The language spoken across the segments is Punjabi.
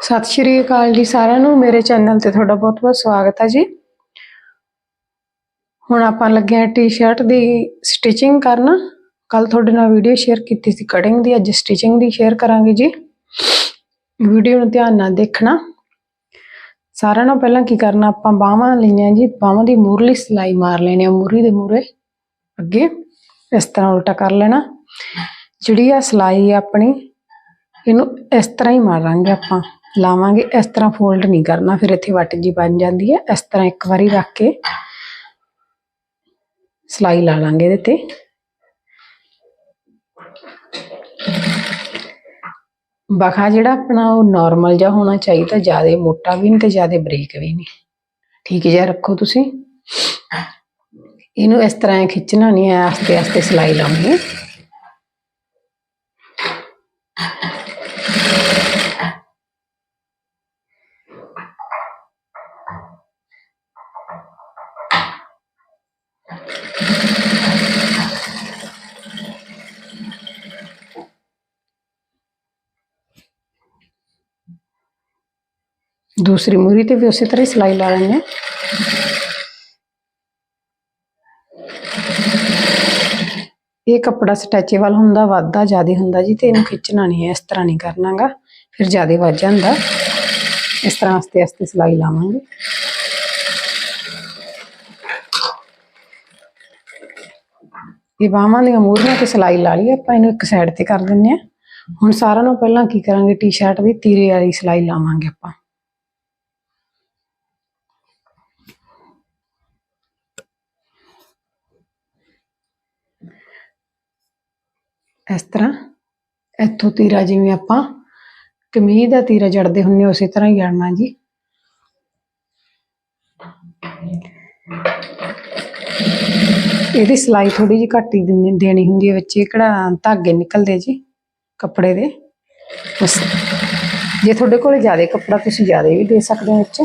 ਸਤਿ ਸ਼੍ਰੀ ਅਕਾਲ ਜੀ ਸਾਰਿਆਂ ਨੂੰ। ਮੇਰੇ ਚੈਨਲ ਤੇ ਤੁਹਾਡਾ ਬਹੁਤ-ਬਹੁਤ ਸਵਾਗਤ ਹੈ ਜੀ। ਹੁਣ ਆਪਾਂ ਲੱਗੇ ਹਾਂ ਟੀ-ਸ਼ਰਟ ਦੀ ਸਟਿਚਿੰਗ ਕਰਨ। ਕੱਲ ਤੁਹਾਡੇ ਨਾਲ ਵੀਡੀਓ ਸ਼ੇਅਰ ਕੀਤੀ ਸੀ ਕਟਿੰਗ ਦੀ। ਅੱਜ ਸਟਿਚਿੰਗ ਦੀ ਸ਼ੇਅਰ ਕਰਾਂਗੇ ਜੀ। ਵੀਡੀਓ ਨੂੰ ਧਿਆਨ ਨਾਲ ਦੇਖਣਾ। ਸਾਰਿਆਂ ਨਾਲੋਂ ਪਹਿਲਾਂ ਕੀ ਕਰਨਾ, ਆਪਾਂ ਬਾਹਾਂ ਲਈਆਂ ਜੀ। ਬਾਹਾਂ ਦੀ ਮੂਰਲੀ ਸਿਲਾਈ ਮਾਰ ਲੈਣੀ ਆ ਮੂਰੀ ਦੇ ਮੂਰੇ ਅੱਗੇ ਇਸ ਤਰ੍ਹਾਂ ਉਲਟਾ ਕਰ ਲੈਣਾ। ਜਿਹੜੀ ਆ ਸਿਲਾਈ ਆ ਆਪਣੀ, ਇਹਨੂੰ ਇਸ ਤਰ੍ਹਾਂ ਹੀ ਮਾਰਾਂਗੇ ਆਪਾਂ। ਲਾਵਾਂਗੇ, ਇਸ ਤਰ੍ਹਾਂ ਫੋਲਡ ਨਹੀਂ ਕਰਨਾ, ਫਿਰ ਇੱਥੇ ਵੱਟ ਜੀ ਬਣ ਜਾਂਦੀ ਹੈ। ਇਸ ਤਰ੍ਹਾਂ ਇੱਕ ਵਾਰੀ ਰੱਖ ਕੇ ਸਿਲਾਈ ਲਾ ਲਾਂਗੇ ਇਹਦੇ ਤੇ। ਬਖਾ ਜਿਹੜਾ ਆਪਣਾ ਉਹ ਨਾਰਮਲ ਜਿਹਾ ਹੋਣਾ ਚਾਹੀਦਾ ਜ਼ਿਆਦਾ ਮੋਟਾ ਵੀ ਨਹੀਂ ਤੇ ਜ਼ਿਆਦਾ ਬਰੀਕ ਵੀ ਨਹੀਂ। ਠੀਕ ਜਿਹਾ ਰੱਖੋ ਤੁਸੀਂ। ਇਹਨੂੰ ਇਸ ਤਰ੍ਹਾਂ ਖਿੱਚਣਾ ਨਹੀਂ ਹੈ ਆਸਤੇ ਆਸਤੇ ਸਿਲਾਈ ਲਾਉਣੀ ਹੈ। ਦੂਸਰੀ ਮੂਰੀ ਤੇ ਵੀ ਉਸੇ ਤਰ੍ਹਾਂ ਹੀ ਸਿਲਾਈ ਲਾ ਲੈਣੀ ਹੈ ਇਹ ਕੱਪੜਾ ਸਟੈਚੇਬਲ ਹੁੰਦਾ ਵੱਧਦਾ ਜ਼ਿਆਦਾ ਹੁੰਦਾ ਜੀ ਤੇ ਇਹਨੂੰ ਖਿੱਚਣਾ ਨਹੀਂ ਹੈ ਇਸ ਤਰ੍ਹਾਂ ਨਹੀਂ ਕਰਨਾਗਾ ਫਿਰ ਜ਼ਿਆਦਾ ਵੱਧ ਜਾਂਦਾ ਇਸ ਤਰ੍ਹਾਂ ਆਸਤੇ ਆਸਤੇ ਸਿਲਾਈ ਲਾਵਾਂਗੇ ਇਹ ਬਾਹਾਂ ਦੀਆਂ ਮੂਰੀਆਂ ਤੇ ਸਿਲਾਈ ਲਾ ਲਈ ਆਪਾਂ ਇਹਨੂੰ ਇੱਕ ਸਾਈਡ ਤੇ ਕਰ ਦਿੰਨੇ ਆ। ਹੁਣ ਸਾਰਿਆਂ ਨੂੰ ਪਹਿਲਾਂ ਕੀ ਕਰਾਂਗੇ ਟੀ-ਸ਼ਰਟ ਦੀ ਤੀਰੇ ਵਾਲੀ ਸਿਲਾਈ ਲਾਵਾਂਗੇ ਆਪਾਂ ਇਸ ਤਰ੍ਹਾਂ ਇੱਥੋਂ ਤੀਰਾ ਜਿਵੇਂ ਆਪਾਂ, ਕਮੀਜ਼ ਦਾ ਤੀਰਾ ਜੜਦੇ ਹੁੰਨੇ ਉਸੇ ਤਰ੍ਹਾਂ ਹੀ ਜੜਨਾ ਜੀ। ਇਹਦੀ ਸਿਲਾਈ ਥੋੜੀ ਜਿਹੀ ਘੱਟ ਹੀ ਦੇਣੀ ਹੁੰਦੀ ਹੈ ਵਿੱਚ, ਇਹ ਕਿਹੜਾ ਧਾਗੇ ਨਿਕਲਦੇ ਜੀ, ਕੱਪੜੇ ਦੇ। ਬਸ, ਜੇ ਤੁਹਾਡੇ ਕੋਲ ਜ਼ਿਆਦਾ ਕੱਪੜਾ ਤੁਸੀਂ ਜ਼ਿਆਦਾ ਵੀ ਦੇ ਸਕਦੇ ਹੋ ਵਿੱਚ।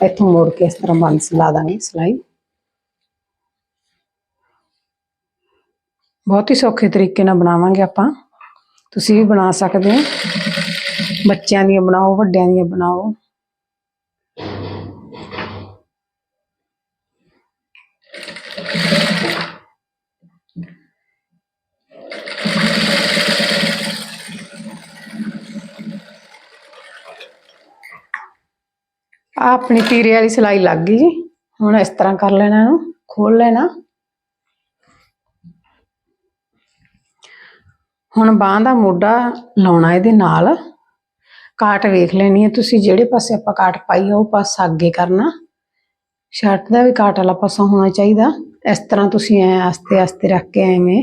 ਇੱਥੋਂ ਮੋੜ ਕੇ ਇਸ ਤਰ੍ਹਾਂ ਬੰਦ ਲਾ ਦਾਂਗੇ ਸਿਲਾਈ। ਬਹੁਤ ਹੀ ਸੌਖੇ ਤਰੀਕੇ ਨਾਲ ਬਣਾਵਾਂਗੇ ਆਪਾਂ ਤੁਸੀਂ ਵੀ ਬਣਾ ਸਕਦੇ ਹੋ ਬੱਚਿਆਂ ਦੀਆਂ ਬਣਾਓ ਵੱਡਿਆਂ ਦੀਆਂ ਬਣਾਓ ਆਹ ਆਪਣੀ ਤੀਰੇ ਵਾਲੀ ਸਿਲਾਈ ਲੱਗ ਗਈ ਜੀ ਹੁਣ ਇਸ ਤਰ੍ਹਾਂ ਕਰ ਲੈਣਾ ਇਹਨੂੰ ਖੋਲ ਲੈਣਾ ਹੁਣ ਬਾਹ ਦਾ ਮੋਢਾ ਲਾਉਣਾ ਇਹਦੇ ਨਾਲ। ਕਾਟ ਵੇਖ ਲੈਣੀ ਹੈ ਤੁਸੀਂ, ਜਿਹੜੇ ਪਾਸੇ ਆਪਾਂ ਕਾਟ ਪਾਈ ਉਹ ਪਾਸਾ ਅੱਗੇ ਕਰਨਾ। ਸ਼ਰਟ ਦਾ ਵੀ ਕਾਟ ਵਾਲਾ ਪਾਸਾ ਹੋਣਾ ਚਾਹੀਦਾ। ਇਸ ਤਰ੍ਹਾਂ ਤੁਸੀਂ ਐ ਆਸਤੇ ਆਸਤੇ ਰੱਖ ਕੇ ਐਵੇਂ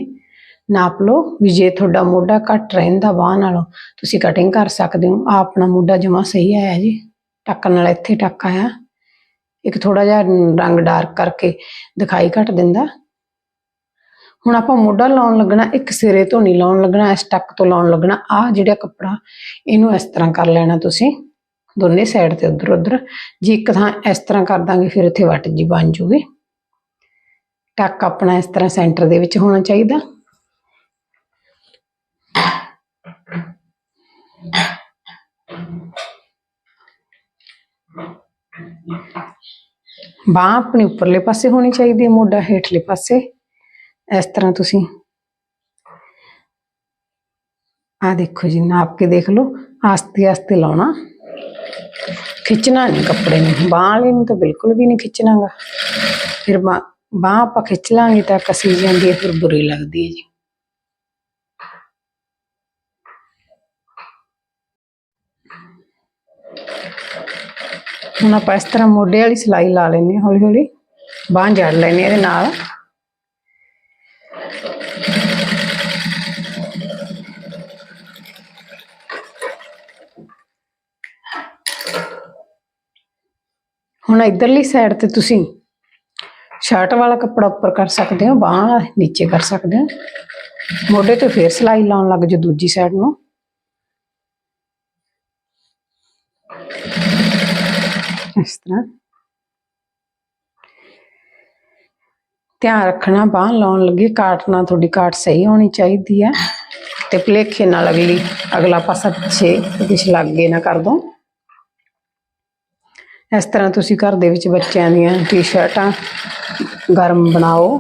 ਨਾਪ ਲਓ ਵੀ ਜੇ ਤੁਹਾਡਾ ਮੋਢਾ ਘੱਟ ਰਹਿੰਦਾ ਬਾਹ ਨਾਲੋਂ, ਤੁਸੀਂ ਕਟਿੰਗ ਕਰ ਸਕਦੇ ਹੋ। ਆ ਆਪਣਾ ਮੋਢਾ ਜਮਾ ਸਹੀ ਆਇਆ ਜੀ। ਟੱਕਣ ਨਾਲ ਇੱਥੇ ਟੱਕ ਆਇਆ। ਇੱਕ ਥੋੜਾ ਜਿਹਾ ਰੰਗ ਡਾਰਕ ਕਰਕੇ ਦਿਖਾਈ ਘੱਟ ਦਿੰਦਾ। ਹੁਣ ਆਪਾਂ ਮੋਢਾ ਲਾਉਣ ਲੱਗਣਾ, ਇੱਕ ਸਿਰੇ ਤੋਂ ਨਹੀਂ ਲਾਉਣ ਲੱਗਣਾ, ਇਸ ਟੱਕ ਤੋਂ ਲਾਉਣ ਲੱਗਣਾ। ਆ ਜਿਹੜਾ ਕੱਪੜਾ, ਇਹਨੂੰ ਇਸ ਤਰ੍ਹਾਂ ਕਰ ਲੈਣਾ ਤੁਸੀਂ, ਦੋਨੇ ਸਾਈਡ ਤੇ ਉਧਰ ਉਧਰ। ਜੇ ਇੱਕ ਥਾਂ ਇਸ ਤਰ੍ਹਾਂ ਕਰ ਦਾਂਗੇ, ਫਿਰ ਇੱਥੇ ਵੱਟ ਜੀ ਬਣ ਜੂਗੀ। ਟੱਕ ਆਪਣਾ ਇਸ ਤਰ੍ਹਾਂ ਸੈਂਟਰ ਦੇ ਵਿੱਚ ਹੋਣਾ ਚਾਹੀਦਾ। ਬਾਹ ਆਪਣੀ ਉੱਪਰਲੇ ਪਾਸੇ ਹੋਣੀ ਚਾਹੀਦੀ ਹੈ, ਮੋਢਾ ਹੇਠਲੇ ਪਾਸੇ। ਇਸ ਤਰ੍ਹਾਂ ਤੁਸੀਂ। ਆ ਦੇਖੋ ਜੀ, ਨਾਪ ਕੇ ਦੇਖ ਲਓ। ਆਸਤੇ ਆਸਤੇ ਲਾਉਣਾ। ਖਿੱਚਣਾ ਨਹੀਂ ਕੱਪੜੇ ਨੂੰ। ਬਾਹ ਵਾਲੇ ਨੂੰ ਤਾਂ ਬਿਲਕੁਲ ਵੀ ਨਹੀਂ ਖਿੱਚਣਾਗਾ। ਫਿਰ ਬਾਹ ਆਪਾਂ ਖਿੱਚ ਲਾਂਗੇ ਤਾਂ ਕਸੀ ਜਾਂਦੀ ਹੈ, ਫਿਰ ਬੁਰੀ ਲੱਗਦੀ ਹੈ ਜੀ। ਹੁਣ ਆਪਾਂ ਇਸ ਤਰ੍ਹਾਂ ਮੋਢੇ ਵਾਲੀ ਸਿਲਾਈ ਲਾ ਲੈਣੀ ਹਾਂ ਹੌਲੀ ਹੌਲੀ ਬਾਹ ਜੜ ਲੈਣੀ ਇਹਦੇ ਨਾਲ। ਹੁਣ ਇਧਰਲੀ ਸਾਈਡ ਤੇ ਤੁਸੀਂ ਸ਼ਰਟ ਵਾਲਾ ਕੱਪੜਾ ਉੱਪਰ ਕਰ ਸਕਦੇ ਹੋ, ਬਾਹਾਂ ਨੀਚੇ ਕਰ ਸਕਦੇ ਹੋ। ਮੋਢੇ ਤੇ ਫੇਰ ਸਿਲਾਈ ਲਾਉਣ ਲੱਗ ਜਾ ਦੂਜੀ ਸਾਈਡ ਨੂੰ। ਇਸ ਤਰ੍ਹਾਂ। ਧਿਆਨ ਰੱਖਣਾ, ਬਾਹ ਲਾਉਣ ਲੱਗੇ, ਕਾਟ ਨਾਲ ਤੁਹਾਡੀ ਕਾਟ ਸਹੀ ਹੋਣੀ ਚਾਹੀਦੀ ਹੈ। ਤੇ ਭੁਲੇਖੇ ਨਾਲ ਅਗਲੀ, ਅਗਲਾ ਪਾਸਾ ਪਿੱਛੇ ਤੇ ਪਿਛਲਾ ਨਾ ਕਰ ਦੋ। ਇਸ ਤਰ੍ਹਾਂ ਤੁਸੀਂ ਘਰ ਦੇ ਵਿੱਚ ਬੱਚਿਆਂ ਦੀਆਂ ਟੀ-ਸ਼ਰਟਾਂ ਗਰਮ ਬਣਾਓ।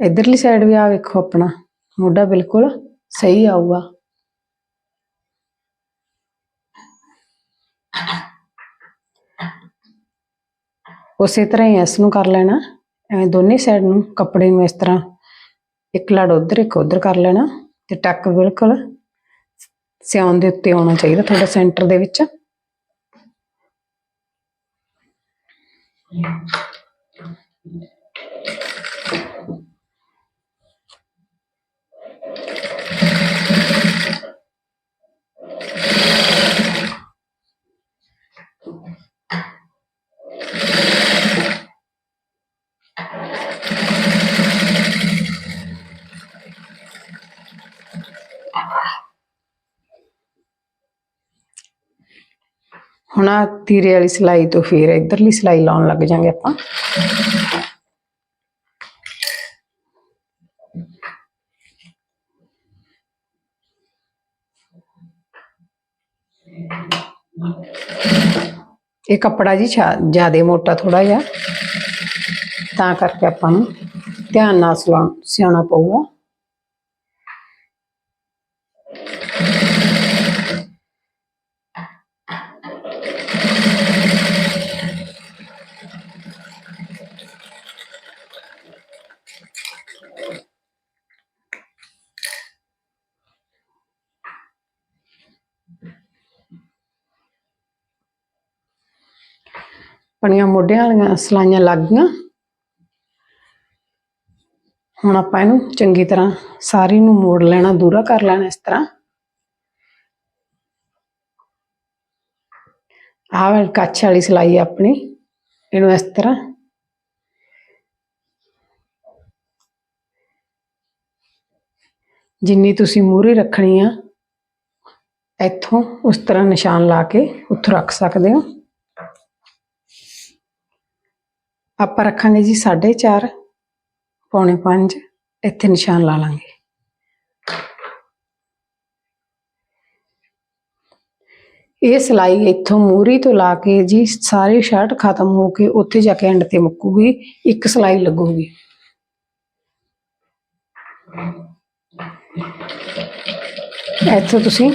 ਇਧਰਲੀ ਸਾਈਡ ਵੀ ਆ ਵੇਖੋ ਆਪਣਾ। ਮੋਢਾ ਬਿਲਕੁਲ ਸਹੀ ਆਊਗਾ। ਉਸੇ ਤਰ੍ਹਾਂ ਹੀ ਇਸ ਨੂੰ ਕਰ ਲੈਣਾ। ਐਵੇਂ ਦੋਨੇ ਸਾਈਡ ਨੂੰ ਕੱਪੜੇ ਨੂੰ ਇਸ ਤਰ੍ਹਾਂ ਇੱਕ ਲੜ ਉਧਰ, ਇੱਕ ਉਧਰ ਕਰ ਲੈਣਾ ਤੇ ਟੱਕ ਬਿਲਕੁਲ ਸਿਆਉਣ ਦੇ ਉੱਤੇ ਆਉਣਾ ਚਾਹੀਦਾ ਤੁਹਾਡਾ ਸੈਂਟਰ ਦੇ ਵਿੱਚ। ਹੁਣ ਆ ਤੀਰੇ ਵਾਲੀ ਸਿਲਾਈ ਤੋਂ ਫਿਰ ਇਧਰਲੀ ਸਿਲਾਈ ਲਾਉਣ ਲੱਗ ਜਾਾਂਗੇ ਆਪਾਂ। ਇਹ ਕੱਪੜਾ ਜੀ ਜ਼ਿਆਦਾ ਮੋਟਾ ਥੋੜਾ ਜਿਹਾ। ਤਾਂ ਕਰਕੇ ਆਪਾਂ ਨੂੰ ਧਿਆਨ ਨਾਲ ਸਿਲਾਉਣ ਸਿਉਣਾ ਪਊਗਾ। ਆਪਣੀਆਂ ਮੋਢਿਆਂ ਵਾਲੀਆਂ ਸਲਾਈਆਂ ਲੱਗ ਗਈਆਂ। ਹੁਣ ਆਪਾਂ ਇਹਨੂੰ ਚੰਗੀ ਤਰ੍ਹਾਂ ਸਾਰੀ ਨੂੰ ਮੋੜ ਲੈਣਾ, ਦੂਰਾ ਕਰ ਲੈਣਾ ਇਸ ਤਰ੍ਹਾਂ। ਆਹ ਵਾਲੀ ਕੱਛ ਵਾਲੀ ਸਿਲਾਈ ਆਪਣੀ, ਇਹਨੂੰ ਇਸ ਤਰ੍ਹਾਂ। ਜਿੰਨੀ ਤੁਸੀਂ ਮੂਹਰੇ ਰੱਖਣੀ ਆ, ਇੱਥੋਂ ਉਸ ਤਰ੍ਹਾਂ ਨਿਸ਼ਾਨ ਲਾ ਕੇ ਉੱਥੋਂ ਰੱਖ ਸਕਦੇ ਹੋ। ਆਪਾਂ ਰੱਖਾਂਗੇ ਜੀ 4.5 ਪੌਣੇ 5 ਇੱਥੇ ਨਿਸ਼ਾਨ ਲਾ ਲਾਂਗੇ। ਇਹ ਸਿਲਾਈ ਇੱਥੋਂ ਮੂਰੀ ਤੋਂ ਲਾ ਕੇ ਜੀ ਸਾਰੇ ਸ਼ਰਟ ਖਤਮ ਹੋ ਕੇ ਉੱਥੇ ਜਾ ਕੇ ਐਂਡ ਤੇ ਮੁੱਕੂਗੀ, ਇੱਕ ਸਿਲਾਈ ਲੱਗੂਗੀ। ਇੱਥੋਂ ਤੁਸੀਂ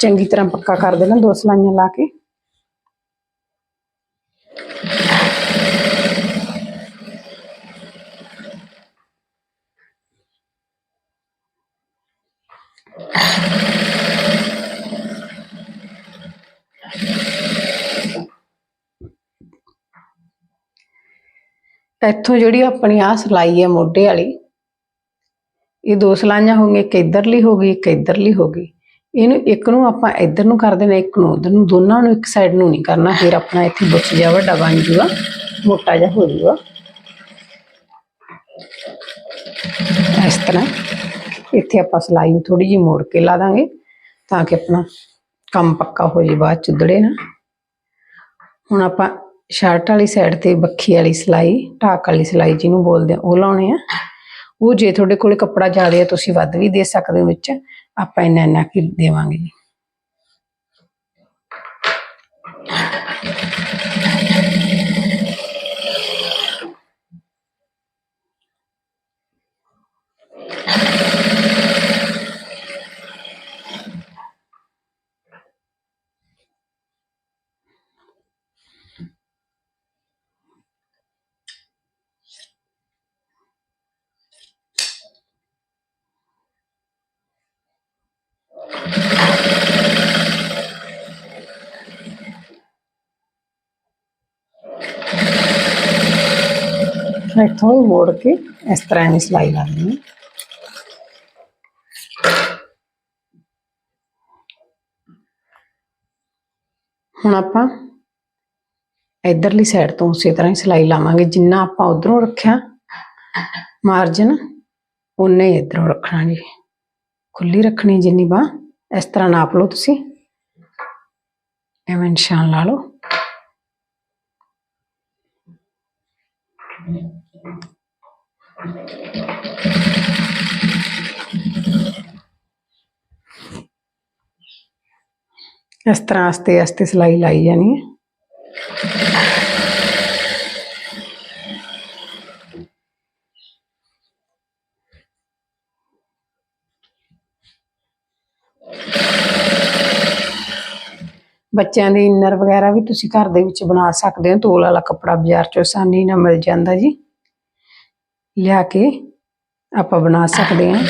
ਚੰਗੀ ਤਰ੍ਹਾਂ ਪੱਕਾ ਕਰ ਦੇਣਾ ਦੋ ਸਲਾਈਆਂ ਲਾ ਕੇ। ਇੱਥੋਂ ਜਿਹੜੀ ਆਪਣੀ ਆ ਸਿਲਾਈ ਹੈ ਮੋਢੇ ਵਾਲੀ, ਇਹ ਦੋ ਸਲਾਈਆਂ ਹੋ ਗਈਆਂ, ਇੱਕ ਇਧਰਲੀ ਹੋ ਗਈ, ਇੱਕ ਇਧਰਲੀ ਹੋ ਗਈ। ਇਹਨੂੰ ਇੱਕ ਨੂੰ ਆਪਾਂ ਇੱਧਰ ਨੂੰ ਕਰ ਦੇਣਾ, ਇੱਕ ਨੂੰ ਉਧਰ ਨੂੰ, ਦੋਨਾਂ ਨੂੰ ਇੱਕ ਸਾਈਡ ਨੂੰ ਨਹੀਂ ਕਰਨਾ। ਫਿਰ ਆਪਣਾ ਇੱਥੇ ਬੁੱਚ ਜਾ ਵੱਡਾ ਬਣ ਜੂਗਾ, ਮੋਟਾ ਜਿਹਾ ਹੋ ਜੂਗਾ। ਇਸ ਤਰ੍ਹਾਂ ਇੱਥੇ ਆਪਾਂ ਸਿਲਾਈ ਨੂੰ ਥੋੜੀ ਜਿਹੀ ਮੋੜ ਕੇ ਲਾ ਦਾਂਗੇ, ਤਾਂ ਕਿ ਆਪਣਾ ਕੰਮ ਪੱਕਾ ਹੋ ਜੇ ਬਾਅਦ ਚ ਉਧੜੇ ਨਾ। ਹੁਣ ਆਪਾਂ ਸ਼ਰਟ ਵਾਲੀ ਸਾਈਡ ਤੇ ਬੱਖੀ ਵਾਲੀ ਸਿਲਾਈ ਢਾਕ ਵਾਲੀ ਸਿਲਾਈ ਜਿਹਨੂੰ ਬੋਲਦੇ ਆ, ਉਹ ਲਾਉਣੇ ਆ। ਉਹ ਜੇ ਤੁਹਾਡੇ ਕੋਲੇ ਕੱਪੜਾ ਜ਼ਿਆਦਾ ਹੈ ਤੁਸੀਂ ਵੱਧ ਵੀ ਦੇ ਸਕਦੇ ਹੋ ਵਿੱਚ। ਆਪਾਂ ਇੰਨਾ ਇੰਨਾ ਕੀ ਦੇਵਾਂਗੇ ਜੀ। ਇੱਥੋਂ ਮੋੜ ਕੇ ਇਸ ਤਰ੍ਹਾਂ ਦੀ ਸਿਲਾਈ ਲਾ ਦੇਣੀ ਹੁਣ ਆਪਾਂ ਇਧਰਲੀ ਸਾਈਡ ਤੋਂ ਉਸੇ ਤਰ੍ਹਾਂ ਹੀ ਸਿਲਾਈ ਲਾਵਾਂਗੇ, ਜਿੰਨਾ ਆਪਾਂ ਉਧਰੋਂ ਰੱਖਿਆ ਮਾਰਜਨ ਉਨੇ ਹੀ ਇੱਧਰੋਂ ਰੱਖਣਾ ਜੀ ਖੁੱਲੀ ਰੱਖਣੀ ਜਿੰਨੀ ਬਾਹ, ਇਸ ਤਰ੍ਹਾਂ ਨਾਪ ਲਓ ਤੁਸੀਂ। ਐਵੇਂ ਨਿਸ਼ਾਨ ਲਾ ਲਓ। ਇਸ ਤਰ੍ਹਾਂ ਆਸਤੇ ਆਸਤੇ ਸਿਲਾਈ ਲਾਈ ਜਾਣੀ ਹੈ। ਬੱਚਿਆਂ ਦੇ ਇਨਰ ਵਗੈਰਾ ਵੀ ਤੁਸੀਂ ਘਰ ਦੇ ਵਿੱਚ ਬਣਾ ਸਕਦੇ ਹੋ। ਤੋਲ ਵਾਲਾ ਕੱਪੜਾ ਬਾਜ਼ਾਰ ਚੋਂ ਆਸਾਨੀ ਨਾਲ ਮਿਲ ਜਾਂਦਾ ਜੀ। ਲਿਆ ਕੇ ਆਪਾਂ ਬਣਾ ਸਕਦੇ ਹਾਂ।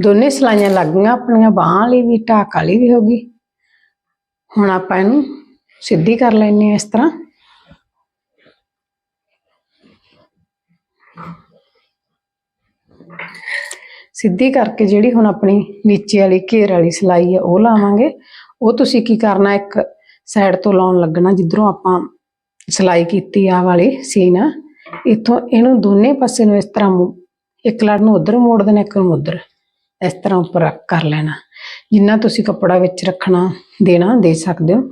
ਦੋਨੇ ਸਲਾਈਆਂ ਲੱਗ ਗਈਆਂ, ਆਪਣੀਆਂ ਬਾਹਾਂ ਵਾਲੀ ਵੀ, ਢਾਕ ਵਾਲੀ ਵੀ ਹੋ ਗਈ। ਹੁਣ ਆਪਾਂ ਇਹਨੂੰ ਸਿੱਧੀ ਕਰ ਲੈਣੀ ਆ ਇਸ ਤਰ੍ਹਾਂ। ਸਿੱਧੀ ਕਰਕੇ ਜਿਹੜੀ ਹੁਣ ਆਪਣੀ ਨੀਚੇ ਵਾਲੀ ਘੇਰ ਵਾਲੀ ਸਿਲਾਈ ਹੈ ਉਹ ਲਾਵਾਂਗੇ। ਉਹ ਤੁਸੀਂ ਕੀ ਕਰਨਾ, ਇੱਕ ਸਾਈਡ ਤੋਂ ਲਾਉਣ ਲੱਗਣਾ, ਜਿੱਧਰੋਂ ਆਪਾਂ ਸਿਲਾਈ ਕੀਤੀ ਆ ਵਾਲੀ ਸੀਨ। ਆ ਇੱਥੋਂ ਇਹਨੂੰ ਦੋਨੇ ਪਾਸੇ ਨੂੰ ਇਸ ਤਰ੍ਹਾਂ ਇੱਕ ਲੜ ਨੂੰ ਉਧਰ ਮੋੜ ਦੇਣਾ, ਇੱਕ ਨੂੰ ਉਧਰ। ਇਸ ਤਰ੍ਹਾਂ ਉੱਪਰ ਕਰ ਲੈਣਾ। ਜਿੰਨਾ ਤੁਸੀਂ ਕੱਪੜਾ ਵਿੱਚ ਰੱਖਣਾ, ਦੇਣਾ, ਦੇ ਸਕਦੇ ਹੋ।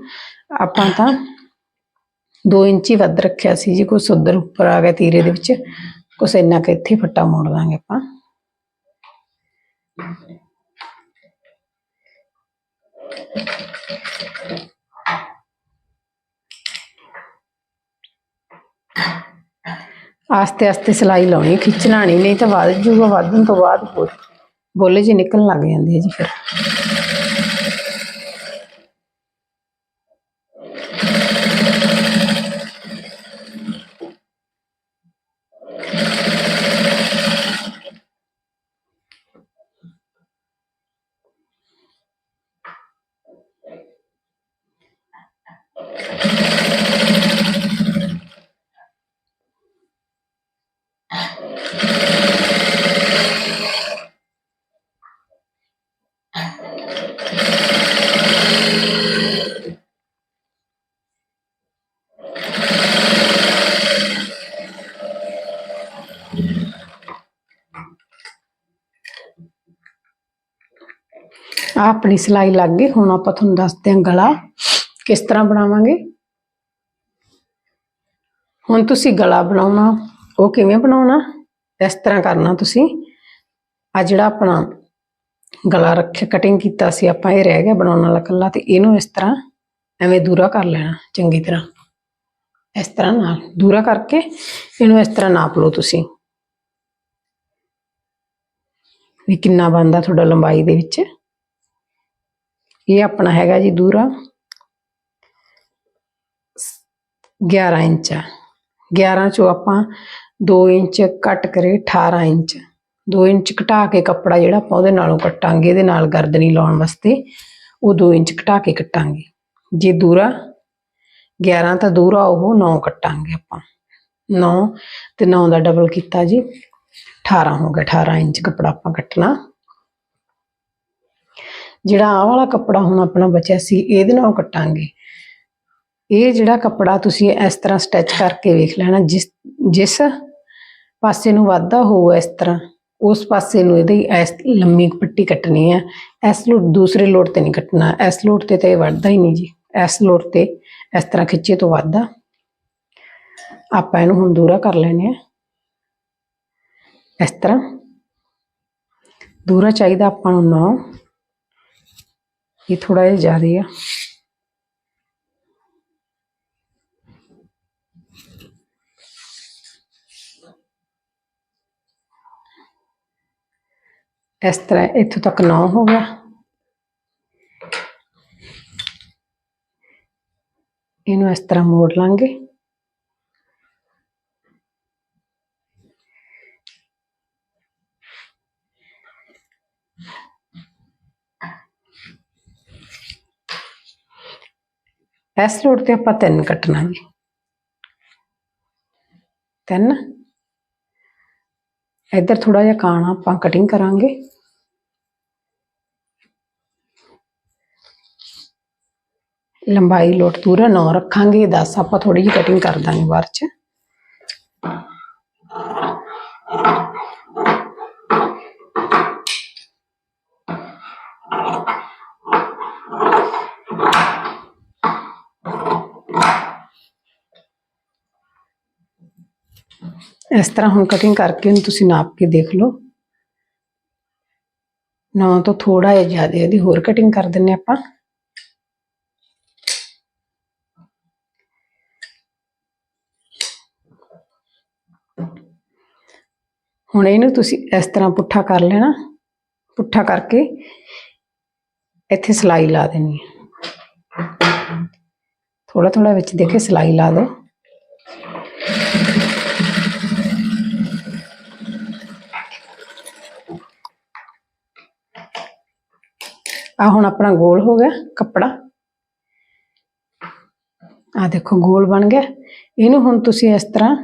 ਆਪਾਂ ਤਾਂ 2 ਇੰਚੀ ਵੱਧ ਰੱਖਿਆ ਸੀ ਜੀ, ਕੁਛ ਉਧਰ ਉੱਪਰ ਆ ਗਿਆ ਤੀਰੇ ਦੇ ਵਿੱਚ। ਕੁਛ ਇੰਨਾ ਕਿ ਇੱਥੇ ਫੱਟਾ ਮੋੜ ਦਾਂਗੇ ਆਪਾਂ। ਆਸਤੇ ਆਸਤੇ ਸਿਲਾਈ ਲਾਉਣੀ ਖਿੱਚਣਾ ਨਹੀਂ ਨਹੀਂ ਤਾਂ ਵੱਧ ਜੂਗਾ, ਵਧਣ ਤੋਂ ਬਾਅਦ ਬੋਲੇ ਜੀ ਨਿਕਲਣ ਲੱਗ ਜਾਂਦੇ ਆ ਜੀ ਫਿਰ। ਆਹ ਆਪਣੀ ਸਿਲਾਈ ਲੱਗ ਗਈ। ਹੁਣ ਆਪਾਂ ਤੁਹਾਨੂੰ ਦੱਸਦੇ ਹਾਂ ਗਲਾ ਕਿਸ ਤਰ੍ਹਾਂ ਬਣਾਵਾਂਗੇ। ਹੁਣ ਤੁਸੀਂ ਗਲਾ ਬਣਾਉਣਾ, ਉਹ ਕਿਵੇਂ ਬਣਾਉਣਾ, ਇਸ ਤਰ੍ਹਾਂ ਕਰਨਾ ਤੁਸੀਂ। ਆ ਜਿਹੜਾ ਆਪਣਾ ਗਲਾ ਰੱਖਿਆ ਕਟਿੰਗ ਕੀਤਾ ਸੀ, ਆਪਾਂ ਇਹ ਰਹਿ ਗਿਆ ਬਣਾਉਣ ਵਾਲਾ ਕੱਲਾ ਤੇ ਇਹਨੂੰ ਇਸ ਤਰ੍ਹਾਂ ਐਵੇਂ ਦੂਰਾ ਕਰ ਲੈਣਾ ਚੰਗੀ ਤਰ੍ਹਾਂ। ਇਸ ਤਰ੍ਹਾਂ ਨਾਲ ਦੂਰਾ ਕਰਕੇ ਇਹਨੂੰ ਇਸ ਤਰ੍ਹਾਂ ਨਾਪ ਲਓ ਤੁਸੀਂ। ਵੀ ਕਿੰਨਾ ਬਣਦਾ ਤੁਹਾਡਾ ਲੰਬਾਈ ਦੇ ਵਿੱਚ। ਇਹ ਆਪਣਾ ਹੈਗਾ ਜੀ ਦੂਰਾ। 11 ਇੰਚ ਆ। 11 ਚੋਂ ਆਪਾਂ 2 ਇੰਚ ਕੱਟ ਕਰੇ 18 ਇੰਚ। 2 ਇੰਚ ਘਟਾ ਕੇ ਕੱਪੜਾ ਜਿਹੜਾ ਆਪਾਂ ਉਹਦੇ ਨਾਲੋਂ ਕੱਟਾਂਗੇ, ਇਹਦੇ ਨਾਲ ਗਰਦਨੀ ਲਾਉਣ ਵਾਸਤੇ ਉਹ 2 ਇੰਚ ਘਟਾ ਕੇ ਕੱਟਾਂਗੇ। ਜੇ ਦੂਰਾ 11 ਤਾਂ ਦੂਰਾ ਉਹ 9 ਕੱਟਾਂਗੇ ਆਪਾਂ। 9 ਤੇ 9 ਦਾ ਡਬਲ ਕੀਤਾ ਜੀ 18 ਹੋ ਗਿਆ 18 ਇੰਚ ਕੱਪੜਾ ਆਪਾਂ ਕੱਟਣਾ। ਜਿਹੜਾ ਆਹ ਵਾਲਾ ਕੱਪੜਾ ਹੁਣ ਆਪਣਾ ਬਚਿਆ ਸੀ, ਇਹਦੇ ਨਾਲ ਕੱਟਾਂਗੇ। ਇਹ ਜਿਹੜਾ ਕੱਪੜਾ ਤੁਸੀਂ ਇਸ ਤਰ੍ਹਾਂ ਸਟਿਚ ਕਰਕੇ ਵੇਖ ਲੈਣਾ, ਜਿਸ ਜਿਸ ਪਾਸੇ ਨੂੰ ਵਾਧਾ ਹੋਊਗਾ ਇਸ ਤਰ੍ਹਾਂ, ਉਸ ਪਾਸੇ ਨੂੰ ਇਹਦੀ ਇਸ ਲੰਮੀ ਪੱਟੀ ਕੱਟਣੀ ਹੈ ਇਸ ਲੋਟ, ਦੂਸਰੇ ਲੋਟ ਤੇ ਨਹੀਂ ਕੱਟਣਾ, ਇਸ ਲੋਟ ਤੇ ਤਾਂ ਇਹ ਵੱਧਦਾ ਹੀ ਨਹੀਂ ਜੀ। ਇਸ ਲੋਟ ਤੇ ਇਸ ਤਰ੍ਹਾਂ ਖਿੱਚੇ ਤੋਂ ਵੱਧਦਾ ਆਪਾਂ ਇਹਨੂੰ ਹੁਣ ਦੂਰਾ ਕਰ ਲੈਣੇ ਆ ਇਸ ਤਰ੍ਹਾਂ। ਦੂਰਾ ਚਾਹੀਦਾ ਆਪਾਂ ਨੂੰ 9 ਇਹ ਥੋੜਾ ਜਿਹਾ ਜ਼ਿਆਦਾ ਆ। ਇਸ ਤਰ੍ਹਾਂ ਇੱਥੋਂ ਤੱਕ ਨਾ ਹੋ ਗਿਆ। ਇਹਨੂੰ ਇਸ ਤਰ੍ਹਾਂ ਮੋੜ ਲਾਂਗੇ। ਇਸ ਰੋਡ ਤੇ ਆਪਾਂ ਤਿੰਨ ਕੱਟਣਾ ਜੀ ਤਿੰਨ। ਇੱਧਰ ਥੋੜਾ ਜਿਹਾ ਕਾਣਾ ਆਪਾਂ ਕਟਿੰਗ ਕਰਾਂਗੇ। ਲੰਬਾਈ ਲੋਟ ਪੂਰਾ 9 ਰੱਖਾਂਗੇ 10 ਆਪਾਂ ਥੋੜੀ ਜਿਹੀ ਕਟਿੰਗ ਕਰ ਦਾਂਗੇ ਬਾਅਦ ਚ। ਇਸ ਤਰ੍ਹਾਂ ਹੁਣ ਕਟਿੰਗ ਕਰਕੇ ਇਹਨੂੰ ਤੁਸੀਂ ਨਾਪ ਕੇ ਦੇਖ ਲਓ ਨਾ ਤੋਂ ਥੋੜਾ ਜਿਹਾ ਜ਼ਿਆਦਾ ਇਹਦੀ ਹੋਰ ਕਟਿੰਗ ਕਰ ਦਿੰਨੇ ਆਪਾਂ ਹੁਣ ਇਹਨੂੰ ਤੁਸੀਂ ਇਸ ਤਰ੍ਹਾਂ ਪੁੱਠਾ ਕਰ ਲੈਣਾ ਪੁੱਠਾ ਕਰਕੇ ਇੱਥੇ ਸਲਾਈ ਲਾ ਦੇਣੀ ਹੈ ਥੋੜਾ ਥੋੜਾ ਵਿੱਚ ਦੇਖੇ ਸਲਾਈ ਲਾ ਦਿਓ ਆ ਹੁਣ ਆਪਣਾ ਗੋਲ ਹੋ ਗਿਆ ਕੱਪੜਾ। ਆ ਦੇਖੋ ਗੋਲ ਬਣ ਗਿਆ। ਇਹਨੂੰ ਹੁਣ ਤੁਸੀਂ ਇਸ ਤਰ੍ਹਾਂ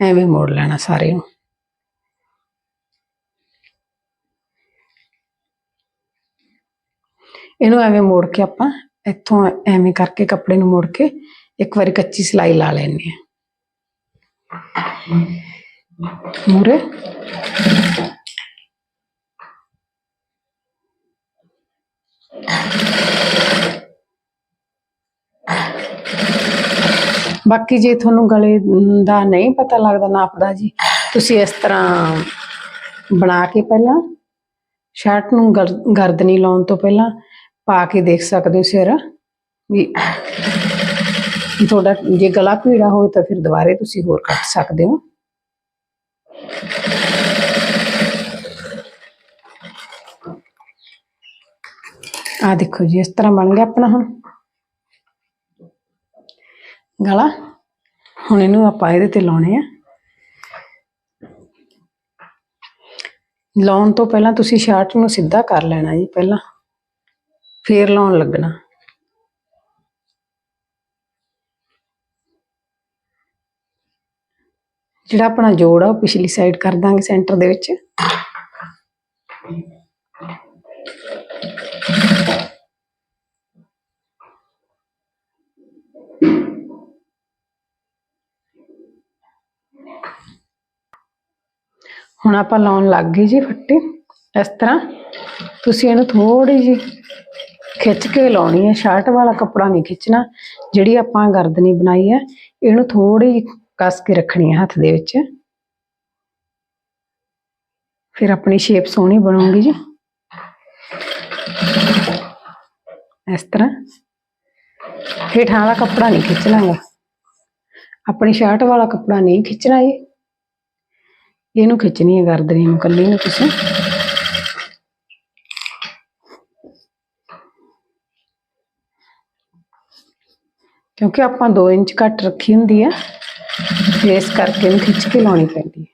ਐਵੇਂ ਮੋੜ ਲੈਣਾ ਸਾਰੇ ਨੂੰ। ਇਹਨੂੰ ਐਵੇਂ ਮੋੜ ਕੇ ਆਪਾਂ ਇੱਥੋਂ ਐਵੇਂ ਕਰਕੇ ਕੱਪੜੇ ਨੂੰ ਮੋੜ ਕੇ ਇੱਕ ਵਾਰੀ ਕੱਚੀ ਸਿਲਾਈ ਲਾ ਲੈਣੀ ਹੈ। ਮੂਰੇ ਬਾਕੀ ਜੇ ਤੁਹਾਨੂੰ ਗਲੇ ਦਾ ਨਹੀਂ ਪਤਾ ਲੱਗਦਾ ਨਾਪ ਦਾ ਜੀ, ਤੁਸੀਂ ਇਸ ਤਰ੍ਹਾਂ ਬਣਾ ਕੇ ਪਹਿਲਾਂ ਸ਼ਰਟ ਨੂੰ ਗਰ- ਗਰਦਨੀ ਲਾਉਣ ਤੋਂ ਪਹਿਲਾਂ ਪਾ ਕੇ ਦੇਖ ਸਕਦੇ ਹੋ ਸਿਰ ਵੀ ਤੁਹਾਡਾ ਜੇ ਗਲਾ ਭੀੜਾ ਹੋਵੇ ਤਾਂ ਫਿਰ ਦੁਬਾਰੇ ਤੁਸੀਂ ਹੋਰ ਕੱਟ ਸਕਦੇ ਹੋ। ਆ ਦੇਖੋ ਜੀ, ਇਸ ਤਰ੍ਹਾਂ ਬਣ ਗਿਆ ਆਪਣਾ ਹੁਣ। ਗਲਾ। ਹੁਣ ਇਹਨੂੰ ਆਪਾਂ ਇਹਦੇ ਤੇ ਲਾਉਣੇ ਆ। ਲਾਉਣ ਤੋਂ ਪਹਿਲਾਂ ਤੁਸੀਂ ਸ਼ਰਟ ਨੂੰ ਸਿੱਧਾ ਕਰ ਲੈਣਾ ਜੀ, ਪਹਿਲਾਂ। ਫੇਰ ਲਾਉਣ ਲੱਗਣਾ। ਜਿਹੜਾ ਆਪਣਾ ਜੋੜ ਆ, ਉਹ ਪਿਛਲੀ ਸਾਈਡ ਕਰ ਦਾਂਗੇ ਸੈਂਟਰ ਦੇ ਵਿੱਚ। ਹੁਣ ਆਪਾਂ ਲਾਉਣ ਲੱਗ ਗਏ ਜੀ ਫੱਟੇ। ਇਸ ਤਰ੍ਹਾਂ ਤੁਸੀਂ ਇਹਨੂੰ ਥੋੜੀ ਜੀ ਖਿੱਚ ਕੇ ਲਾਉਣੀ ਹੈ। ਸ਼ਰਟ ਵਾਲਾ ਕੱਪੜਾ ਨਹੀਂ ਖਿੱਚਣਾ, ਜਿਹੜੀ ਆਪਾਂ ਗਰਦਨੀ ਬਣਾਈ ਹੈ, ਇਹਨੂੰ ਥੋੜੀ ਜਿਹੀ ਕੱਸ ਕੇ ਰੱਖਣੀ ਹੈ ਹੱਥ ਦੇ ਵਿੱਚ। ਫਿਰ ਆਪਣੀ ਸ਼ੇਪ ਸੋਹਣੀ ਬਣੂਗੀ ਜੀ। ਇਸ ਤਰ੍ਹਾਂ ਹੇਠਾਂ ਵਾਲਾ ਕੱਪੜਾ ਨਹੀਂ ਖਿੱਚਣਾਗਾ ਆਪਣੀ ਸ਼ਰਟ ਵਾਲਾ ਕੱਪੜਾ ਨਹੀਂ ਖਿੱਚਣਾ ਇਹ। ਇਹਨੂੰ ਖਿੱਚਣੀ ਹੈ ਗਰਦਨੀ ਨੂੰ, ਕੱਲੀ ਨੂੰ ਤੁਸੀਂ। ਕਿਉਂਕਿ ਆਪਾਂ 2 ਇੰਚ ਘੱਟ ਰੱਖੀ ਹੁੰਦੀ ਹੈ ਤੇ ਇਸ ਕਰਕੇ ਇਹਨੂੰ ਖਿੱਚ ਕੇ ਲਾਉਣੀ ਪੈਂਦੀ ਹੈ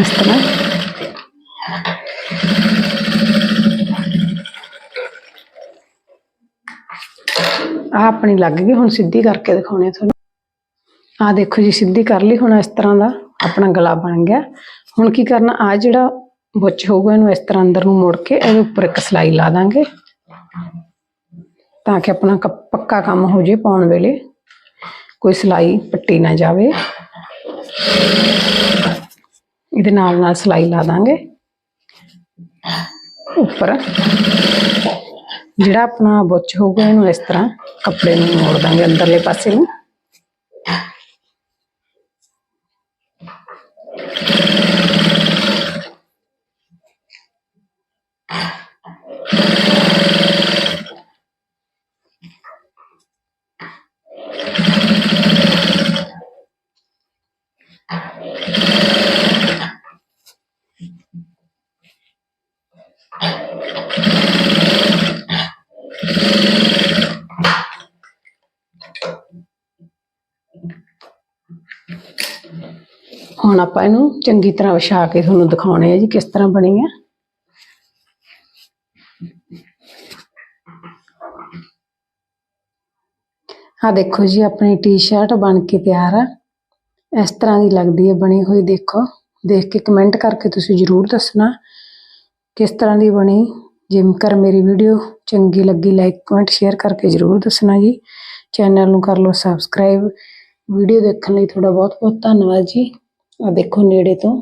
ਇਸ ਤਰ੍ਹਾਂ ਆ ਆਪਣੀ ਲੱਗ ਗਈ, ਹੁਣ ਸਿੱਧੀ ਕਰਕੇ ਦਿਖਾਉਣੇ ਤੁਹਾਨੂੰ। ਆ ਦੇਖੋ ਜੀ, ਸਿੱਧੀ ਕਰ ਲਈ, ਹੁਣ ਇਸ ਤਰ੍ਹਾਂ ਦਾ ਆਪਣਾ ਗਲਾ ਬਣ ਗਿਆ। ਹੁਣ ਕੀ ਕਰਨਾ ਆ ਜਿਹੜਾ ਬੁੱਚ ਹੋਊਗਾ, ਇਹਨੂੰ ਇਸ ਤਰ੍ਹਾਂ ਅੰਦਰ ਨੂੰ ਮੋੜ ਕੇ ਇਹਦੇ ਉੱਪਰ ਇੱਕ ਸਲਾਈ ਲਾ ਦਾਂਗੇ। ਤਾਂ ਕਿ ਆਪਣਾ ਪੱਕਾ ਕੰਮ ਹੋ ਜੇ ਪਾਉਣ ਵੇਲੇ। ਕੋਈ ਸਲਾਈ ਪੱਟੀ ਨਾ ਜਾਵੇ। ਇਹਦੇ ਨਾਲ ਨਾਲ ਸਲਾਈ ਲਾ ਦਾਂਗੇ। ਉੱਪਰ। ਜਿਹੜਾ ਆਪਣਾ ਬੁੱਚ ਹੋਊਗਾ, ਇਹਨੂੰ ਇਸ ਤਰ੍ਹਾਂ ਕੱਪੜੇ ਨੂੰ ਮੋੜ ਦਾਂਗੇ ਅੰਦਰਲੇ ਪਾਸੇ ਨੂੰ। ਹੁਣ ਆਪਾਂ ਇਹਨੂੰ ਚੰਗੀ ਤਰ੍ਹਾਂ ਵਿਛਾ ਕੇ ਤੁਹਾਨੂੰ ਦਿਖਾਉਣੇ ਆ ਜੀ ਕਿਸ ਤਰ੍ਹਾਂ ਬਣੀ ਆ। ਆ ਦੇਖੋ ਜੀ, ਆਪਣੀ ਟੀ-ਸ਼ਰਟ ਬਣ ਕੇ ਤਿਆਰ ਆ। ਇਸ ਤਰ੍ਹਾਂ ਦੀ ਲੱਗਦੀ ਹੈ ਬਣੀ ਹੋਈ ਦੇਖੋ। ਦੇਖ ਕੇ ਕਮੈਂਟ ਕਰਕੇ ਤੁਸੀਂ ਜਰੂਰ ਦੱਸਣਾ ਕਿਸ ਤਰ੍ਹਾਂ ਦੀ ਬਣੀ। ਜੇਕਰ ਮੇਰੀ ਵੀਡੀਓ ਚੰਗੀ ਲੱਗੀ ਲਾਈਕ ਕਮੈਂਟ ਸ਼ੇਅਰ ਕਰਕੇ ਜਰੂਰ ਦੱਸਣਾ ਜੀ। ਚੈਨਲ ਨੂੰ ਕਰ ਲਓ ਸਬਸਕ੍ਰਾਈਬ ਵੀਡੀਓ ਦੇਖਣ ਲਈ ਤੁਹਾਡਾ ਬਹੁਤ ਬਹੁਤ ਧੰਨਵਾਦ ਜੀ। ਆ ਦੇਖੋ ਨੇੜੇ ਤੋਂ